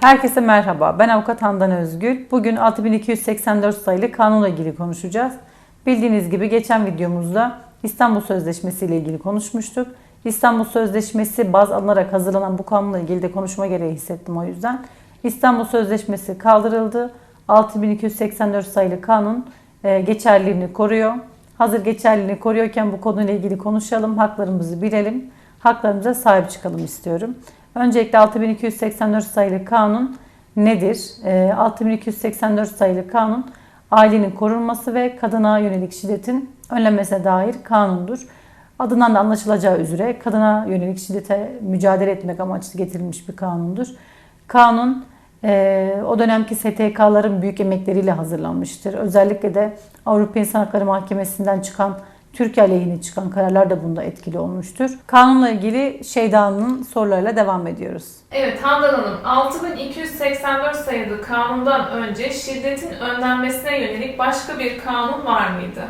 Herkese merhaba. Ben avukat Handan Özgül. Bugün 6284 sayılı kanunla ilgili konuşacağız. Bildiğiniz gibi geçen videomuzda İstanbul Sözleşmesi ile ilgili konuşmuştuk. İstanbul Sözleşmesi baz alınarak hazırlanan bu kanunla ilgili de konuşma gereği hissettim o yüzden. İstanbul Sözleşmesi kaldırıldı. 6284 sayılı kanun e, geçerliliğini koruyor. Hazır geçerliliğini koruyorken bu konuyla ilgili konuşalım, haklarımızı bilelim, haklarımıza sahip çıkalım istiyorum. Öncelikle 6284 sayılı kanun nedir? E, 6284 sayılı kanun ailenin korunması ve kadına yönelik şiddetin önlenmesine dair kanundur. Adından da anlaşılacağı üzere kadına yönelik şiddete mücadele etmek amaçlı getirilmiş bir kanundur. Kanun e, o dönemki STK'ların büyük emekleriyle hazırlanmıştır. Özellikle de Avrupa İnsan Hakları Mahkemesi'nden çıkan Türkiye aleyhine çıkan kararlar da bunda etkili olmuştur. Kanunla ilgili Şeyda'nın sorularıyla devam ediyoruz. Evet Handan Hanım, 6284 sayılı kanundan önce şiddetin önlenmesine yönelik başka bir kanun var mıydı?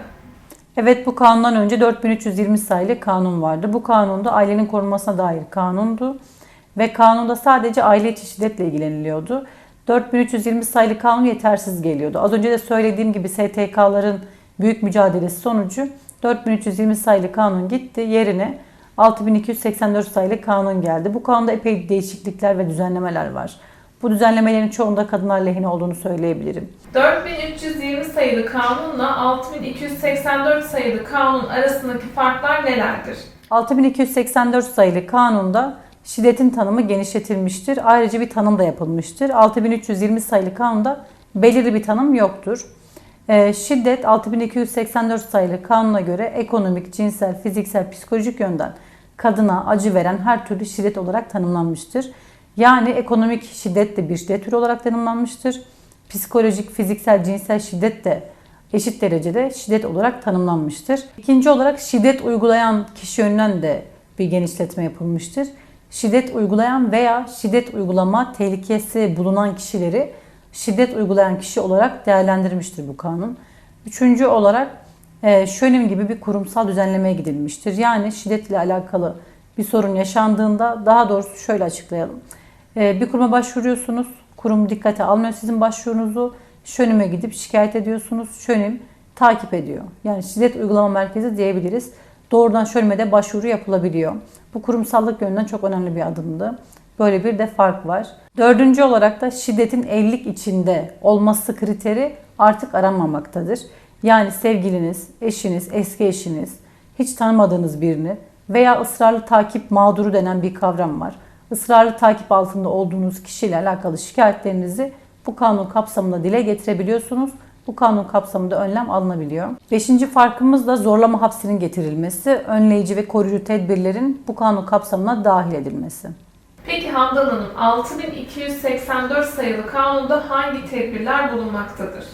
Evet bu kanundan önce 4320 sayılı kanun vardı. Bu kanunda ailenin korunmasına dair kanundu. Ve kanunda sadece aile içi şiddetle ilgileniliyordu. 4320 sayılı kanun yetersiz geliyordu. Az önce de söylediğim gibi STK'ların büyük mücadelesi sonucu 4320 sayılı kanun gitti. Yerine 6284 sayılı kanun geldi. Bu kanunda epey değişiklikler ve düzenlemeler var. Bu düzenlemelerin çoğunda kadınlar lehine olduğunu söyleyebilirim. 4320 sayılı kanunla 6284 sayılı kanun arasındaki farklar nelerdir? 6284 sayılı kanunda şiddetin tanımı genişletilmiştir. Ayrıca bir tanım da yapılmıştır. 6320 sayılı kanunda belirli bir tanım yoktur. Ee, şiddet 6284 sayılı kanuna göre ekonomik, cinsel, fiziksel, psikolojik yönden kadına acı veren her türlü şiddet olarak tanımlanmıştır. Yani ekonomik şiddet de bir şiddet türü olarak tanımlanmıştır. Psikolojik, fiziksel, cinsel şiddet de eşit derecede şiddet olarak tanımlanmıştır. İkinci olarak şiddet uygulayan kişi yönünden de bir genişletme yapılmıştır. Şiddet uygulayan veya şiddet uygulama tehlikesi bulunan kişileri şiddet uygulayan kişi olarak değerlendirmiştir bu kanun. Üçüncü olarak e, şönim gibi bir kurumsal düzenlemeye gidilmiştir. Yani şiddetle alakalı bir sorun yaşandığında daha doğrusu şöyle açıklayalım. E, bir kuruma başvuruyorsunuz. Kurum dikkate almıyor sizin başvurunuzu. Şönime gidip şikayet ediyorsunuz. Şönim takip ediyor. Yani şiddet uygulama merkezi diyebiliriz. Doğrudan şönime de başvuru yapılabiliyor. Bu kurumsallık yönünden çok önemli bir adımdı. Böyle bir de fark var. Dördüncü olarak da şiddetin evlilik içinde olması kriteri artık aranmamaktadır. Yani sevgiliniz, eşiniz, eski eşiniz, hiç tanımadığınız birini veya ısrarlı takip mağduru denen bir kavram var. Israrlı takip altında olduğunuz kişiyle alakalı şikayetlerinizi bu kanun kapsamında dile getirebiliyorsunuz. Bu kanun kapsamında önlem alınabiliyor. Beşinci farkımız da zorlama hapsinin getirilmesi, önleyici ve koruyucu tedbirlerin bu kanun kapsamına dahil edilmesi. Peki Handan Hanım, 6284 sayılı kanunda hangi tedbirler bulunmaktadır?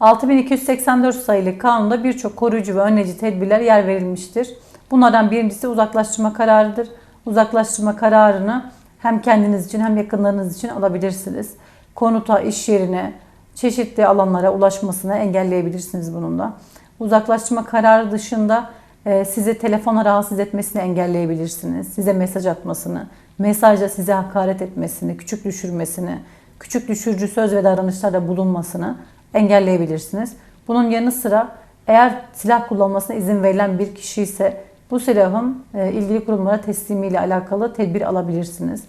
6284 sayılı kanunda birçok koruyucu ve önleyici tedbirler yer verilmiştir. Bunlardan birincisi uzaklaştırma kararıdır. Uzaklaştırma kararını hem kendiniz için hem yakınlarınız için alabilirsiniz. Konuta, iş yerine, çeşitli alanlara ulaşmasını engelleyebilirsiniz bununla. Uzaklaştırma kararı dışında sizi telefona rahatsız etmesini engelleyebilirsiniz. Size mesaj atmasını, mesajda size hakaret etmesini, küçük düşürmesini, küçük düşürücü söz ve davranışlarda bulunmasını engelleyebilirsiniz. Bunun yanı sıra eğer silah kullanmasına izin verilen bir kişi ise bu silahın e, ilgili kurumlara teslimiyle alakalı tedbir alabilirsiniz.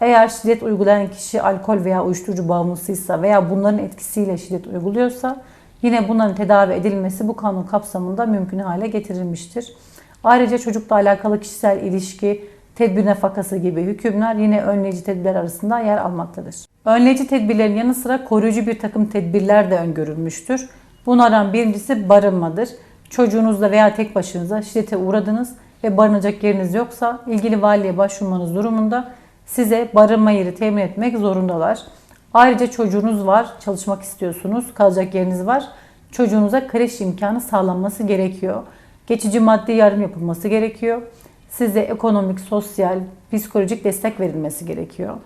Eğer şiddet uygulayan kişi alkol veya uyuşturucu bağımlısıysa veya bunların etkisiyle şiddet uyguluyorsa yine bunların tedavi edilmesi bu kanun kapsamında mümkün hale getirilmiştir. Ayrıca çocukla alakalı kişisel ilişki, tedbir nafakası gibi hükümler yine önleyici tedbirler arasında yer almaktadır. Önleyici tedbirlerin yanı sıra koruyucu bir takım tedbirler de öngörülmüştür. Bunlardan birincisi barınmadır. Çocuğunuzla veya tek başınıza şiddete uğradınız ve barınacak yeriniz yoksa ilgili valiye başvurmanız durumunda size barınma yeri temin etmek zorundalar. Ayrıca çocuğunuz var, çalışmak istiyorsunuz, kalacak yeriniz var. Çocuğunuza kreş imkanı sağlanması gerekiyor. Geçici maddi yardım yapılması gerekiyor. Size ekonomik, sosyal, psikolojik destek verilmesi gerekiyor.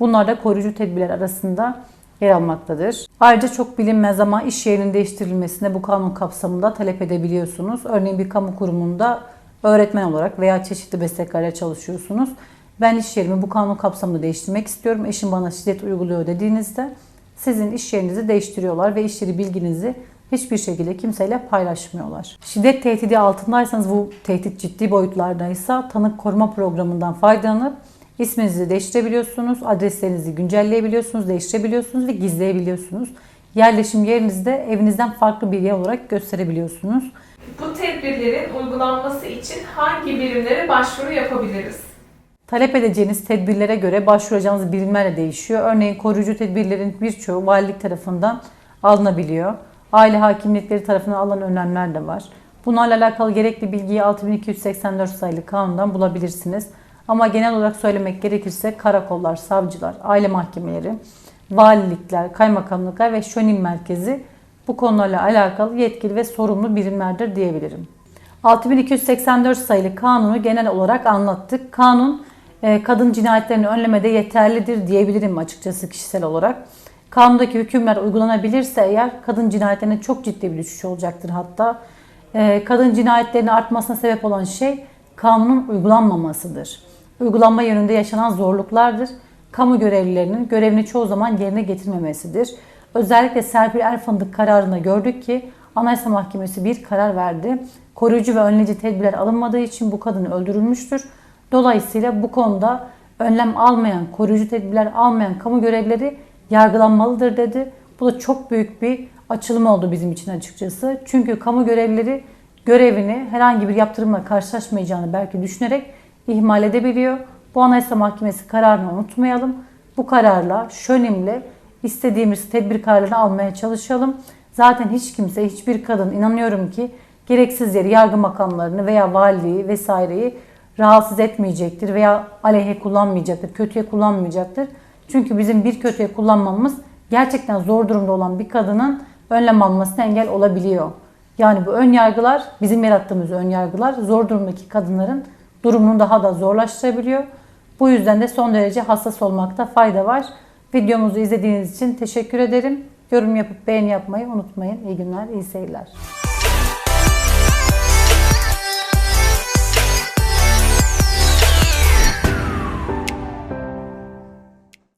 Bunlar da koruyucu tedbirler arasında yer almaktadır. Ayrıca çok bilinmez ama iş yerinin değiştirilmesine bu kanun kapsamında talep edebiliyorsunuz. Örneğin bir kamu kurumunda öğretmen olarak veya çeşitli mesleklerle çalışıyorsunuz. Ben iş yerimi bu kanun kapsamında değiştirmek istiyorum. Eşim bana şiddet uyguluyor dediğinizde sizin iş yerinizi değiştiriyorlar ve iş yeri bilginizi hiçbir şekilde kimseyle paylaşmıyorlar. Şiddet tehdidi altındaysanız bu tehdit ciddi boyutlardaysa tanık koruma programından faydalanıp isminizi değiştirebiliyorsunuz, adreslerinizi güncelleyebiliyorsunuz, değiştirebiliyorsunuz ve gizleyebiliyorsunuz. Yerleşim yerinizi de evinizden farklı bir yer olarak gösterebiliyorsunuz. Bu tedbirlerin uygulanması için hangi birimlere başvuru yapabiliriz? Talep edeceğiniz tedbirlere göre başvuracağınız birimler de değişiyor. Örneğin koruyucu tedbirlerin birçoğu valilik tarafından alınabiliyor. Aile hakimiyetleri tarafından alınan önlemler de var. Bunlarla alakalı gerekli bilgiyi 6284 sayılı kanundan bulabilirsiniz. Ama genel olarak söylemek gerekirse karakollar, savcılar, aile mahkemeleri, valilikler, kaymakamlıklar ve şönim merkezi bu konularla alakalı yetkili ve sorumlu birimlerdir diyebilirim. 6284 sayılı kanunu genel olarak anlattık. Kanun kadın cinayetlerini önlemede yeterlidir diyebilirim açıkçası kişisel olarak. Kanundaki hükümler uygulanabilirse eğer kadın cinayetlerine çok ciddi bir düşüş olacaktır hatta. E, Kadın cinayetlerinin artmasına sebep olan şey kanunun uygulanmamasıdır. Uygulanma yönünde yaşanan zorluklardır. Kamu görevlilerinin görevini çoğu zaman yerine getirmemesidir. Özellikle Serpil Erfındık kararında gördük ki Anayasa Mahkemesi bir karar verdi. Koruyucu ve önleyici tedbirler alınmadığı için bu kadın öldürülmüştür. Dolayısıyla bu konuda önlem almayan, koruyucu tedbirler almayan kamu görevlileri yargılanmalıdır dedi. Bu da çok büyük bir açılım oldu bizim için açıkçası. Çünkü kamu görevlileri görevini herhangi bir yaptırımla karşılaşmayacağını belki düşünerek ihmal edebiliyor. Bu Anayasa Mahkemesi kararını unutmayalım. Bu kararla, şönimle istediğimiz tedbir kararını almaya çalışalım. Zaten hiç kimse, hiçbir kadın inanıyorum ki gereksiz yere yargı makamlarını veya valiliği vesaireyi rahatsız etmeyecektir veya aleyhe kullanmayacaktır, kötüye kullanmayacaktır. Çünkü bizim bir kötüye kullanmamız gerçekten zor durumda olan bir kadının önlem almasına engel olabiliyor. Yani bu ön yargılar, bizim yarattığımız ön yargılar zor durumdaki kadınların durumunu daha da zorlaştırabiliyor. Bu yüzden de son derece hassas olmakta fayda var. Videomuzu izlediğiniz için teşekkür ederim. Yorum yapıp beğeni yapmayı unutmayın. İyi günler, iyi seyirler.